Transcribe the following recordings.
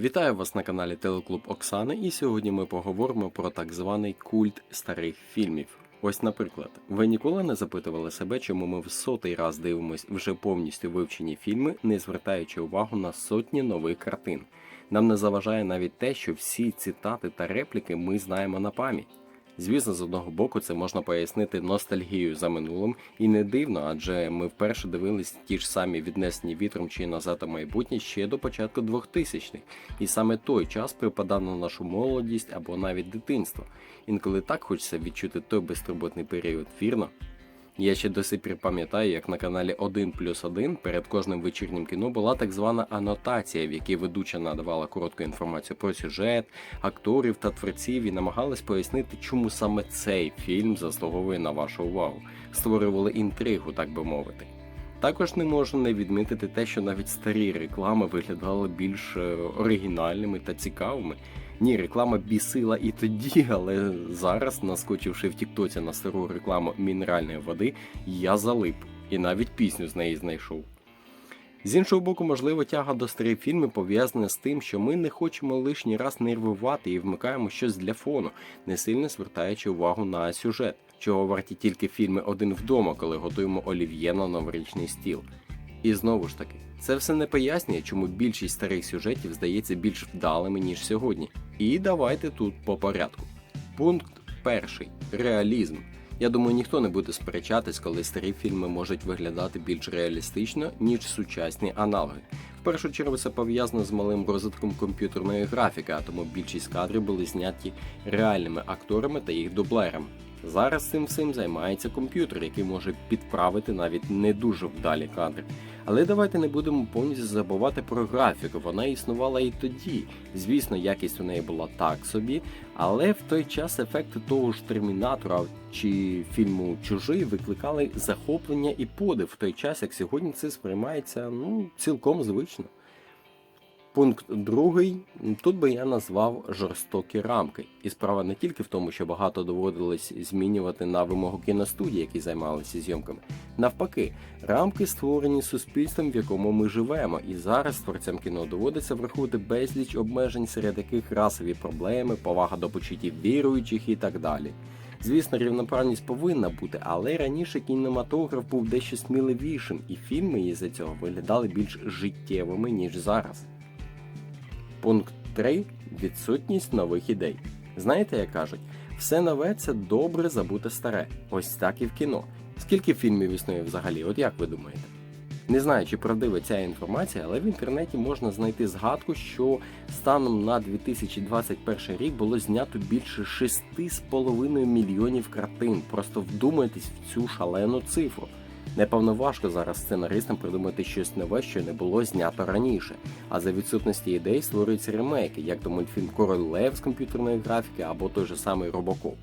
Вітаю вас на каналі Телеклуб Оксани, і сьогодні ми поговоримо про так званий культ старих фільмів. Ось, наприклад, ви ніколи не запитували себе, чому ми в сотий раз дивимось вже повністю вивчені фільми, не звертаючи увагу на сотні нових картин. Нам не заважає навіть те, що всі цитати та репліки ми знаємо на пам'ять. Звісно, з одного боку, це можна пояснити ностальгією за минулим, і не дивно, адже ми вперше дивились ті ж самі віднесені вітром чи назад у майбутнє ще до початку 2000-х. І саме той час припадав на нашу молодість або навіть дитинство. Інколи так хочеться відчути той безтурботний період, вірно? Я ще до сих пір пам'ятаю, як на каналі 1 плюс 1 перед кожним вечірнім кіно була так звана анотація, в якій ведуча надавала коротку інформацію про сюжет, акторів та творців і намагалась пояснити, чому саме цей фільм заслуговує на вашу увагу, створювали інтригу, так би мовити. Також не можу не відмітити те, що навіть старі реклами виглядали більш е, оригінальними та цікавими. Ні, реклама бісила і тоді, але зараз, наскочивши в Тіктоці на стару рекламу мінеральної води, я залип і навіть пісню з неї знайшов. З іншого боку, можливо, тяга до старих фільмів пов'язана з тим, що ми не хочемо лишній раз нервувати і вмикаємо щось для фону, не сильно звертаючи увагу на сюжет, чого варті тільки фільми один вдома, коли готуємо олів'є на новорічний стіл. І знову ж таки, це все не пояснює, чому більшість старих сюжетів здається більш вдалими, ніж сьогодні. І давайте тут по порядку. Пункт перший реалізм. Я думаю, ніхто не буде сперечатись, коли старі фільми можуть виглядати більш реалістично, ніж сучасні аналоги. В першу чергу це пов'язано з малим розвитком комп'ютерної графіки, а тому більшість кадрів були зняті реальними акторами та їх дублерами. Зараз цим всім займається комп'ютер, який може підправити навіть не дуже вдалі кадри. Але давайте не будемо повністю забувати про графіку. Вона існувала і тоді. Звісно, якість у неї була так собі, але в той час ефекти того ж термінатора чи фільму Чужий викликали захоплення і подив в той час, як сьогодні це сприймається ну цілком звично. Пункт другий тут би я назвав жорстокі рамки. І справа не тільки в тому, що багато доводилось змінювати на вимогу кіностудії, які займалися зйомками. Навпаки, рамки створені суспільством, в якому ми живемо, і зараз творцям кіно доводиться врахувати безліч обмежень, серед яких расові проблеми, повага до почуттів віруючих і так далі. Звісно, рівноправність повинна бути, але раніше кінематограф був дещо сміливішим, і фільми із за цього виглядали більш життєвими ніж зараз. Пункт 3. Відсутність нових ідей. Знаєте, як кажуть, все нове це добре забути старе. Ось так і в кіно. Скільки фільмів існує взагалі? От як ви думаєте? Не знаю, чи правдива ця інформація, але в інтернеті можна знайти згадку, що станом на 2021 рік було знято більше 6,5 мільйонів картин. Просто вдумайтесь в цю шалену цифру. Непевно важко зараз сценаристам придумати щось нове, що не було знято раніше. А за відсутності ідей створюються ремейки, як то мультфільм Король Лев з комп'ютерної графіки або той же самий Робокоп.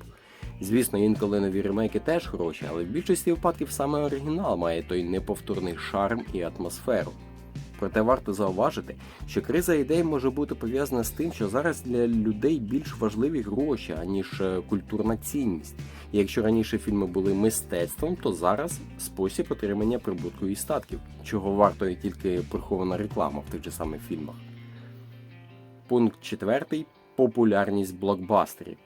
Звісно, інколи нові ремейки теж хороші, але в більшості випадків саме оригінал має той неповторний шарм і атмосферу. Проте варто зауважити, що криза ідей може бути пов'язана з тим, що зараз для людей більш важливі гроші, аніж е, культурна цінність. І якщо раніше фільми були мистецтвом, то зараз спосіб отримання прибутку і статків, чого вартує тільки прихована реклама в тих же самих фільмах. Пункт четвертий популярність блокбастерів.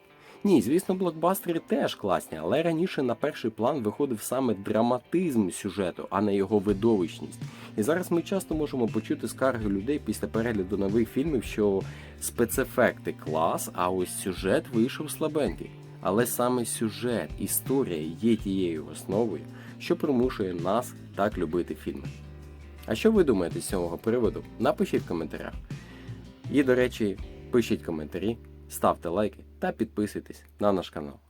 Ні, звісно, блокбастери теж класні, але раніше на перший план виходив саме драматизм сюжету, а не його видовищність. І зараз ми часто можемо почути скарги людей після перегляду нових фільмів, що спецефекти клас, а ось сюжет вийшов слабенький. Але саме сюжет, історія є тією основою, що примушує нас так любити фільми. А що ви думаєте з цього приводу? Напишіть в коментарях. І, до речі, пишіть коментарі, ставте лайки та підписуйтесь на наш канал.